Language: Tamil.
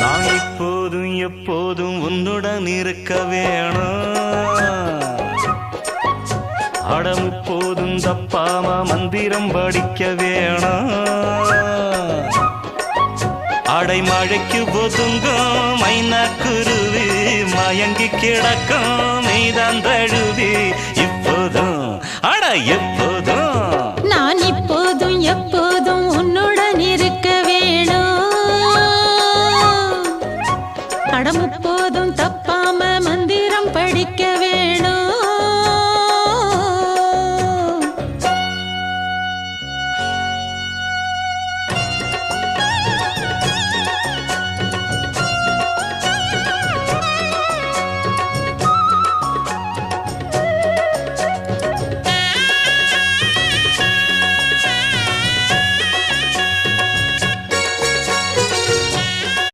நான் இப்போதும் எப்போதும் உன்னுடன் இருக்க வேணும். அடம் இப்போதும் தப்பாம மந்திரம் படிக்க வேணும். அடைமழைக்கு ஒதுங்கும் மைனா குருவி மயங்கி கிடக்கும் மீதான் தழுவி இப்போதும். அட எப்ப படம் போதும் தப்பாம மந்திர